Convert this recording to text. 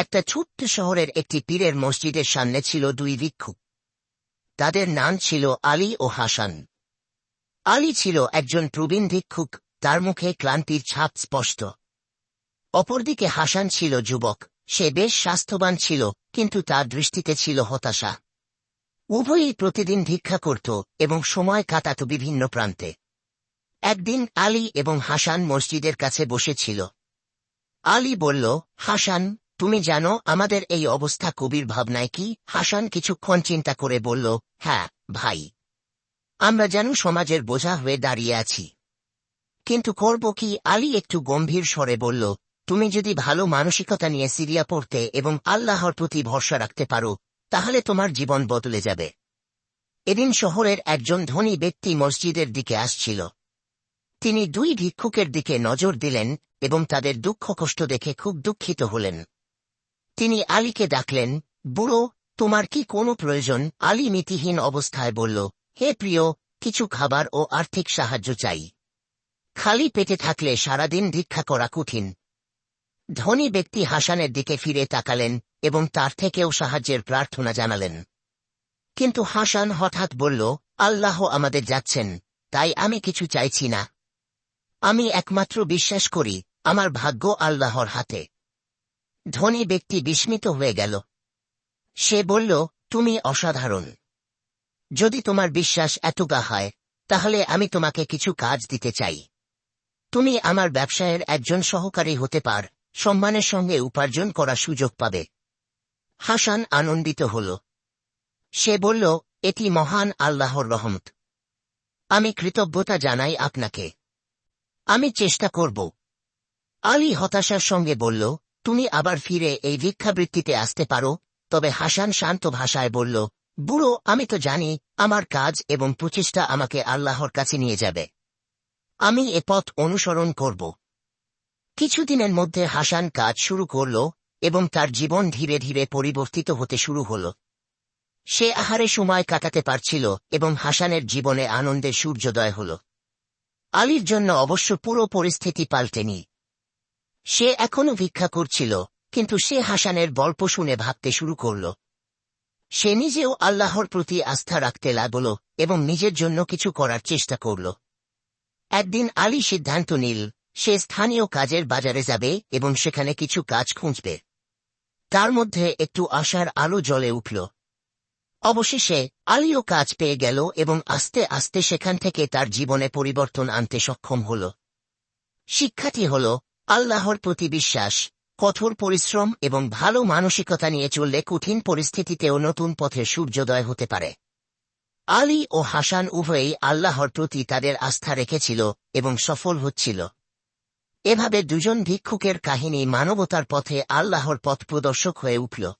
একটা ছোট্ট শহরের একটি পীরের মসজিদের সামনে ছিল দুই ভিক্ষুক তাদের নাম ছিল আলী ও হাসান। আলী ছিল একজন প্রবীণ ভিক্ষুক, তার মুখে ক্লান্তির ছাপ স্পষ্ট। অপরদিকে হাসান ছিল যুবক, সে বেশ স্বাস্থ্যবান ছিল, কিন্তু তার দৃষ্টিতে ছিল হতাশা। উভয়ই প্রতিদিন ভিক্ষা করত এবং সময় কাটাত বিভিন্ন প্রান্তে। একদিন আলী এবং হাসান মসজিদের কাছে বসেছিল। আলী বলল, হাসান তুমি জানো, আমাদের এই অবস্থা কবির ভাবনায় কি? হাসান কিছুক্ষণ চিন্তা করে বলল হ্যাঁ ভাই। আমরা যেন সমাজের বোঝা হয়ে দাঁড়িয়ে আছি। কিন্তু করব কি? আলী একটু গম্ভীর স্বরে বলল, তুমি যদি ভালো মানসিকতা নিয়ে সিরিয়া পড়তে এবং আল্লাহর প্রতি ভরসা রাখতে পারো, তাহলে তোমার জীবন বদলে যাবে। এদিন শহরের একজন ধনী ব্যক্তি মসজিদের দিকে আসছিল। তিনি দুই ভিক্ষুকের দিকে নজর দিলেন এবং তাদের দুঃখ কষ্ট দেখে খুব দুঃখিত হলেন। তিনি আলীকে ডাকলেন, বুড়ো, তোমার কি কোনো প্রয়োজন? আলী মিতিহীন অবস্থায় বলল, হে প্রিয়, কিছু খাবার ও আর্থিক সাহায্য চাই। খালি পেটে থাকলে সারাদিন ভিক্ষা করা কঠিন। ধনী ব্যক্তি হাসানের দিকে ফিরে তাকালেন এবং তার থেকেও সাহায্যের প্রার্থনা জানালেন। কিন্তু হাসান হঠাৎ বলল, আল্লাহ আমাদের যাচ্ছেন, তাই আমি কিছু চাইছি না। আমি একমাত্র বিশ্বাস করি, আমার ভাগ্য আল্লাহর হাতে। ধনী ব্যক্তি বিস্মিত হয়ে গেল। সে বলল, তুমি অসাধারণ। যদি তোমার বিশ্বাস এতগা হয়, তাহলে আমি তোমাকে কিছু কাজ দিতে চাই। তুমি আমার ব্যবসায়ের একজন সহকারী হতে পার, সম্মানের সঙ্গে উপার্জন করার সুযোগ পাবে হাসান আনন্দিত হল। সে বলল, এটি মহান আল্লাহর রহমত। আমি কৃতজ্ঞতা জানাই আপনাকে। আমি চেষ্টা করব আলী হতাশার সঙ্গে বলল তুমি আবার ফিরে এই ভিক্ষাবৃত্তিতে আসতে পারো। তবে হাসান শান্ত ভাষায় বলল, বুড়ো, আমি তো জানি আমার কাজ এবং প্রচেষ্টা আমাকে আল্লাহর কাছে নিয়ে যাবে। আমি এ পথ অনুসরণ করব। কিছুদিনের মধ্যে হাসান কাজ শুরু করল এবং তার জীবন ধীরে ধীরে পরিবর্তিত হতে শুরু হল। সে আহারে সময় কাটাতে পারছিল এবং হাসানের জীবনে আনন্দের সূর্যোদয় হল। আলীর জন্য অবশ্য পুরো পরিস্থিতি পাল্টেনি। সে এখনও ভিক্ষা করছিল, কিন্তু সে হাসানের গল্প শুনে ভাবতে শুরু করল। সে নিজেও আল্লাহর প্রতি আস্থা রাখতে লাগল এবং নিজের জন্য কিছু করার চেষ্টা করল। একদিন আলী সিদ্ধান্ত নিল, সে স্থানীয় কাজের বাজারে যাবে এবং সেখানে কিছু কাজ খুঁজবে। তার মধ্যে একটু আশার আলো জ্বলে উঠল। অবশেষে আলীও কাজ পেয়ে গেল এবং আস্তে আস্তে সেখান থেকে তার জীবনে পরিবর্তন আনতে সক্ষম হল। শিক্ষাটি হল আল্লাহর প্রতি বিশ্বাস, কঠোর পরিশ্রম এবং ভালো মানসিকতা নিয়ে চললে কঠিন পরিস্থিতিতেও নতুন পথে সূর্যোদয় হতে পারে। আলী ও হাসান উভয়েই আল্লাহর প্রতি তাদের আস্থা রেখেছিল এবং সফল হচ্ছিল। এভাবে দুজন ভিক্ষুকের কাহিনী মানবতার পথে আল্লাহর পথ প্রদর্শক হয়ে উঠল।